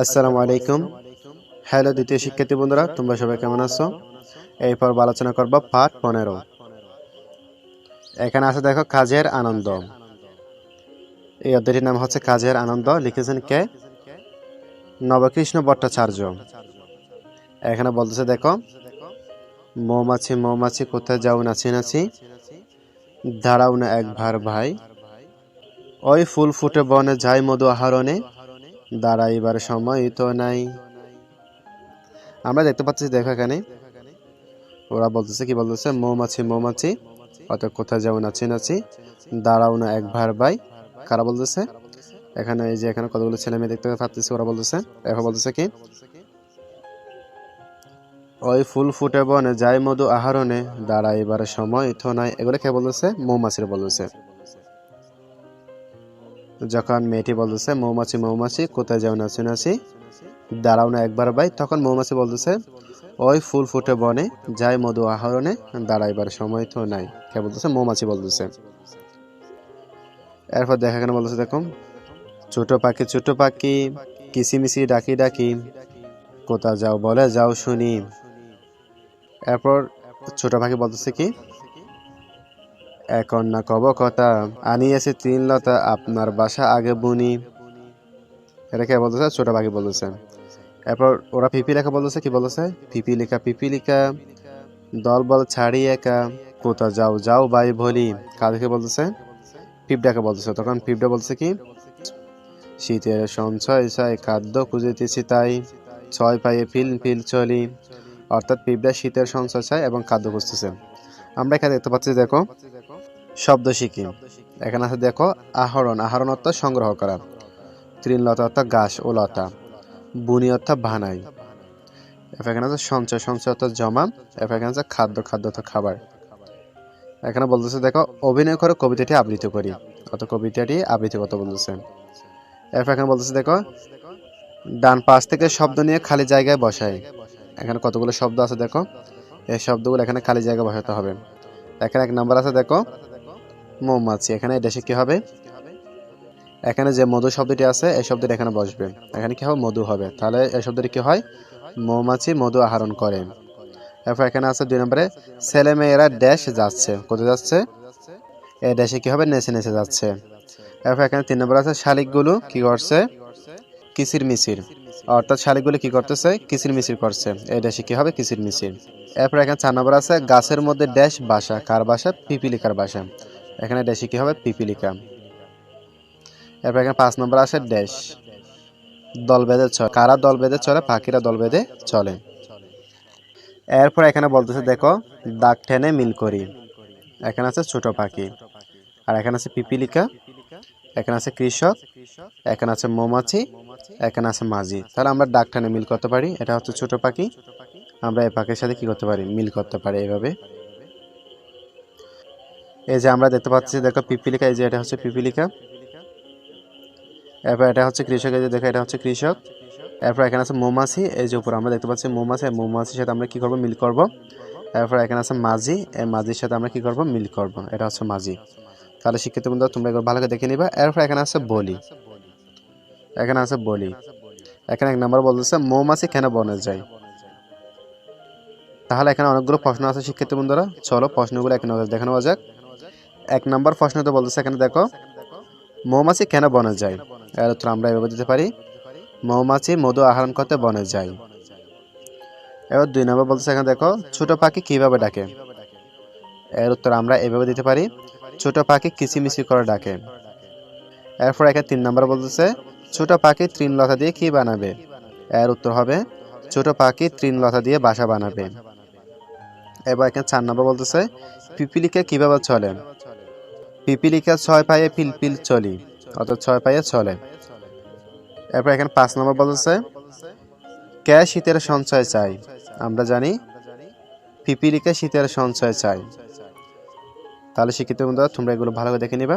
আসসালামু আলাইকুম। হ্যালো দ্বিতীয় শিক্ষার্থী বন্ধুরা, তোমরা সবাই কেমন আছো? এই পর্ব আলোচনা করব পাঠ পনেরো। এখানে আছে দেখো, কাজের আনন্দ। এই অধ্যায়টির নাম হচ্ছে কাজের আনন্দ, লিখেছেন কে? নবকৃষ্ণ ভট্টাচার্য। এখানে বলতেছে দেখো, মৌমাছি মৌমাছি, কোথায় যাও নাচি নাচি দাঁড়াও না একবার ভাই। ওই ফুল ফুটে বনে যায় মধু আহরণে দাঁড়াইবার সময় তো নাই। আমরা দেখতে পাচ্ছি, দেখো এখানে। ওরা বলতেছে, কি বলতেছে? মৌমাছি মৌমাছি। অত কোথায় যাও নাচি নাচি দাঁড়াও না একবার ভাই। কারা বলতেছে? এখানে এই যে এখানে কতগুলো ছেলে মেয়ে দেখতে পাচ্ছি, ওরা বলতেছে। এখন বলতেছে কি? ওই ফুল ফুটে বনে যাই মধু আহরণে। দাঁড়াইবার সময় তো নাই। এগুলো কে বলতেছে? মৌমাছির বলতেছে। যখন মেয়েটি বলতেছে, মৌমাছি মৌমাছি, কোথায় যাও নাচি নাচি দাঁড়াও না একবার ভাই। তখন মৌমাছি বলতেছে, ওই ফুল ফুটে বনে, যাই মধু আহরণে, দাঁড়াইবার সময় তো নাই। কে বলতেছে, মৌমাছি বলতেছে। এরপর দেখা কেন বলতেছে, দেখো, ছোট পাখি ছোট পাখি, কিসিমিসি, ডাকি ডাকি কোথা যাও বলে যাও শুনি। এরপর ছোট পাখি বলতেছে কি এখন না কব কথা। আনিয়েছে তিন লতা আপনার বাসা আগে বুনি। এটা কে বলতেছে? ছোট পাখি বলতেছে। এরপর ওরা পিপি লেখা বলতেছে, কি বলতেছে? পিপি লেখা পিপি লেখা দল বল ছাড়ি একা, কোথা যাও যাও বাই ভলি। কাদেরকে বলতেছে? পিপডাকে বলতেছে। তখন পিপডা বলতেছে কি? শীতের সঞ্চয় চাই, খাদ্য খুঁজিতেছি তাই। ছয় পায়ে ফিল ফিল চলি। অর্থাৎ পিঁপড়া শীতের সঞ্চয় চায় এবং খাদ্য খুঁজতেছে। আমরা এখানে দেখতে পাচ্ছি, দেখো শব্দ শিখি। এখানে আছে দেখো আহরণ। আহরণ অর্থাৎ সংগ্রহ করা। তৃণলতা অর্থাৎ ঘাস ও লতা। বুনি অর্থাৎ ভানাই এখানে আছে সঞ্চয়। সঞ্চয় অর্থ জমা। এখানে আছে খাদ্য। খাদ্য অর্থ খাবার। এখানে বলতেছে দেখো অভিনয় করে কবিতাটি আবৃত্তি করি। অত কবিতাটি আবৃত্তি করতে বলতেছে। এখানে বলতেছে দেখো ডান পাশ থেকে শব্দ নিয়ে খালি জায়গায় বসাই। এখানে কতগুলো শব্দ আছে দেখো এই শব্দগুলো এখানে খালি জায়গায় বসাতে হবে। এখানে এক নাম্বার আছে দেখো মৌমাছি, এখানে দেশে কি হবে? এখানে যে মধু শব্দটি আছে, এই শব্দটি এখানে বসবে। এখানে কি হবে? মধু হবে। তাহলে এই শব্দটি কি হয়? মৌমাছি মধু আহরণ করে। এরপর এখানে আছে দুই নম্বরে ছেলে মেয়েরা ড্যাশ যাচ্ছে। কোথায় যাচ্ছে? এই ড্যাশে কি হবে? নেচে নেচে যাচ্ছে। এরপর এখানে তিন নম্বর আছে, শালিকগুলো কি করছে? কিসির মিসির অর্থাৎ শালিকগুলো কি করতেছে? কিসির মিসির করছে। এই ড্যাশে কি হবে? কিসির মিসির এরপর এখানে চার নম্বর আছে, গাছের মধ্যে ড্যাশ বাসা। কার বাসা? পিপিলিকার বাসা। এখানে ড্যাশে কি হবে? পিপিলিকা। এরপর এখানে পাঁচ নম্বর আছে ড্যাশ দল বেঁধে চলে কারা দল বেঁধে চলে? পাখিরা দল বেঁধে চলে। এরপর এখানে বলতেছে, দেখো, দাগ টেনে মিল করি। এখানে আছে ছোট পাখি। আর এখানে আছে পিপিলিকা। এখানে আছে কৃষক। এখানে আছে মৌমাছি। এখানে আছে মাঝি। তাহলে আমরা ডাক টেনে মিল করতে পারি। এটা হচ্ছে ছোট পাখি। আমরা এই পাখির সাথে কি করতে পারি? মিল করতে পারি এইভাবে। এই যে আমরা দেখতে পাচ্ছি, দেখো পিপিলিকা, এই যে এটা হচ্ছে পিপিলিকা। এরপর এটা হচ্ছে কৃষক, এই যে দেখো এটা হচ্ছে কৃষক। এরপর এখানে আছে মৌমাছি, এই যে উপর আমরা দেখতে পাচ্ছি মৌমাছি মৌমাছির সাথে আমরা কি করব? মিল করব। এরপর এখানে আছে মাঝি, এই মাঝির সাথে আমরা কি করব? মিল করব। এটা হচ্ছে মাঝি। তাহলে শিক্ষিত বন্ধু তোমরা এগুলো ভালো করে দেখে নিবা। এরপর এখানে আছে বলি। এখানে আছে বলি। এখানে এক নম্বর বলতেছে, মৌমাছি কেন বনে যায়? তাহলে এখানে অনেকগুলো প্রশ্ন আছে শিক্ষিত বন্ধুরা। চলো প্রশ্নগুলো এক নজর দেখে নেওয়া যাক। এক নম্বর প্রশ্নতে বলতেছে এখানে দেখো। মৌমাছি কেন বনে যায়? এর উত্তর আমরা এভাবে দিতে পারি। মৌমাছি মধু আহরণ করতে বনে যায়। এবার দুই নম্বর বলতেছে এখানে দেখো, ছোট পাখি কীভাবে ডাকে? এর উত্তর আমরা এভাবে দিতে পারি, ছোট পাখি কিচিমিচি করে ডাকে। এরপর এখানে তিন নম্বর বলতেছে, ছোট পাখি তৃণলতা দিয়ে কি বানাবে? এর উত্তর হবে, ছোট পাখি তৃণলতা দিয়ে বাসা বানাবে। এবার এখানে চার নম্বর বলতেছে, পিপিলিকা কীভাবে চলে? পিপিলিকা ছয় পায়ে পিলপিল চলি, অর্থাৎ ছয় পায়ে চলে। এরপর এখানে পাঁচ নম্বর বলেছে কে শীতের সঞ্চয় চাই, আমরা জানি পিপিলিকা শীতের সঞ্চয় চাই। তাহলে শিক্ষিত বন্ধুরা, তোমরা এগুলো ভালো করে দেখে নিবা।